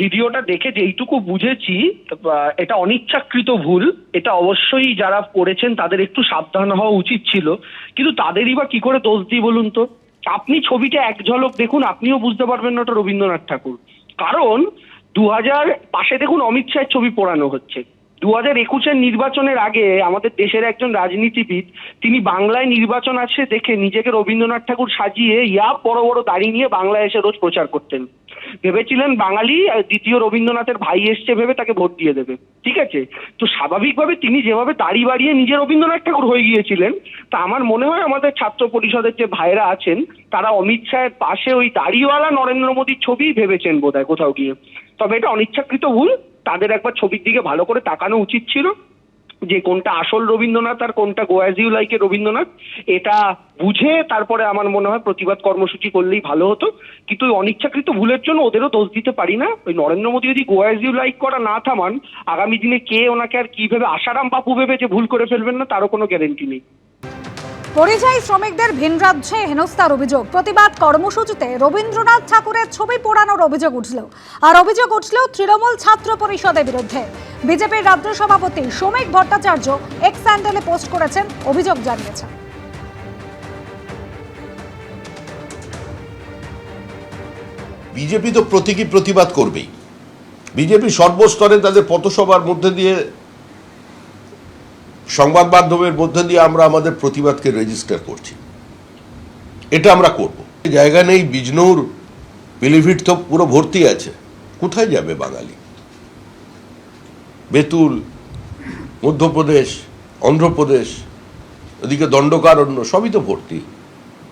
ভিডিওটা দেখে যেইটুকু বুঝেছি এটা অনিচ্ছাকৃত ভুল, এটা অবশ্যই যারা করেছেন তাদের একটু সাবধান হওয়া উচিত ছিল। কিন্তু তাদেরই বা কি করে দোষ দিই বলুন তো? আপনি ছবিটা এক ঝলক দেখুন, আপনিও বুঝতে পারবেন না ওটা রবীন্দ্রনাথ ঠাকুর। কারণ দু হাজার পাশে দেখুন অমিত শাহের ছবি পোড়ানো হচ্ছে। দু হাজার একুশের নির্বাচনের আগে আমাদের দেশের একজন রাজনীতিবিদ, তিনি বাংলায় নির্বাচন আছে দেখে নিজেকে রবীন্দ্রনাথ ঠাকুর সাজিয়ে ইয়া বড় বড় দাড়ি নিয়ে বাংলায় এসে রোজ প্রচার করতেন। ভেবেছিলেন বাঙালি দ্বিতীয় রবীন্দ্রনাথের ভাই এসছে ভেবে তাকে ভোট দিয়ে দেবে। ঠিক আছে? তো স্বাভাবিকভাবে তিনি যেভাবে দাড়ি বাড়িয়ে নিজে রবীন্দ্রনাথ ঠাকুর হয়ে গিয়েছিলেন, তা আমার মনে হয় আমাদের ছাত্র পরিষদের যে ভাইরা আছেন, তারা অমিত শাহের পাশে ওই দাড়িওয়ালা নরেন্দ্র মোদীর ছবি ভেবেছেন বোধহয় কোথাও গিয়ে। তবে এটা অনিচ্ছাকৃত ভুল। তাদের একবার ছবির দিকে ভালো করে তাকানো উচিত ছিল যে কোনটা আসল রবীন্দ্রনাথ আর কোনটা গোয়াজিউ লাইকের রবীন্দ্রনাথ। এটা বুঝে তারপরে আমার মনে হয় প্রতিবাদ কর্মসূচি করলেই ভালো হতো। কিন্তু অনিচ্ছাকৃত ভুলের জন্য ওদেরও দোষ দিতে পারি না। ওই নরেন্দ্র মোদী যদি গোয়াজিউ লাইক করা না থামান, আগামী দিনে কে ওনাকে আর কি ভেবে আশারাম বাপু ভেবে যে ভুল করে ফেলবেন না, তারও কোনো গ্যারেন্টি নেই। পরিযায়ী শ্রমিকদের ভিন রাজ্যে হেনস্থার অভিযোগ। প্রতিবাদ কর্মসূচিতে রবীন্দ্রনাথ ঠাকুরের ছবি পোড়ানোর অভিযোগ উঠল। আর অভিযোগ উঠল তৃণমূল ছাত্র পরিষদের বিরুদ্ধে। বিজেপির রাজ্য সভাপতি শ্রমিক ভট্টাচার্য এক্স স্যান্ডেলে পোস্ট করেছেন, অভিযোগ জানিয়েছেন। বিজেপি তো প্রতীকী প্রতিবাদ করবেই। বিজেপি সর্বস্তরে তাদের পথসভার মধ্যে দিয়ে সংবাদ মাধ্যমের মধ্যে দিয়ে আমরা আমাদের প্রতিবাদকে রেজিস্টার করছি। এটা আমরা করব। জায়গা নেই, বিজনৌর পিলিভিট তো পুরো ভর্তি আছে। কোথায় যাবে বাঙালি? বেতুল, মধ্যপ্রদেশ, অন্ধ্রপ্রদেশ ওদিকে দণ্ডকারণ্য, সবই তো ভর্তি।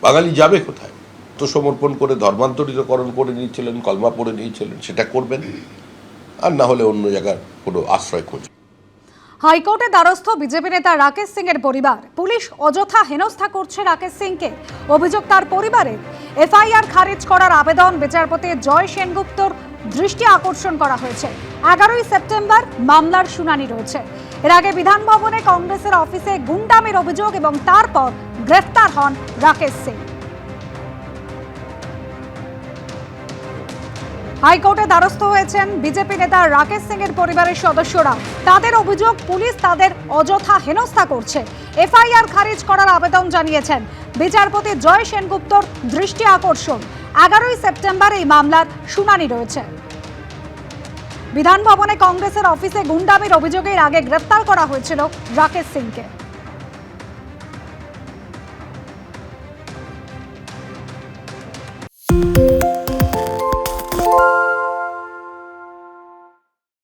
বাঙালি যাবে কোথায়? তো সমর্পণ করে, ধর্মান্তরিতকরণ করে নিয়েছিলেন, কলমা পড়ে নিয়েছিলেন, সেটা করবেন। আর না হলে অন্য জায়গার কোনো আশ্রয় খোঁজ। হাইকোর্টে দ্বারস্থ বিজেপি নেতা রাকেশ সিং এর পরিবার। পুলিশ অযথা হেনস্থা করছে রাকেশ সিংকে। অভিযোগ তার পরিবারের। এফআইআর খারিজ করার আবেদন বিচারপতি জয় সেনগুপ্তর দৃষ্টি আকর্ষণ করা হয়েছে। এগারোই সেপ্টেম্বর মামলার শুনানি রয়েছে। এর আগে বিধান ভবনে কংগ্রেসের অফিসে গুন্ডামের অভিযোগ এবং তারপর গ্রেফতার হন রাকেশ সিং। হাইকোর্টে দ্বারস্থ হয়েছেন বিজেপি নেতা রাকেশ সিং এর পরিবারের সদস্যরা। তাদের অভিযোগ পুলিশ তাদের অযথা হেনস্থা করছে। এফআইআর খারিজ করার আবেদন জানিয়েছেন বিচারপতি জয় সেনগুপ্তর দৃষ্টি আকর্ষণ। এগারোই সেপ্টেম্বর এই মামলার শুনানি রয়েছে। বিধান ভবনে কংগ্রেসের অফিসে গুন্ডামির অভিযোগের আগে গ্রেপ্তার করা হয়েছিল রাকেশ সিংকে।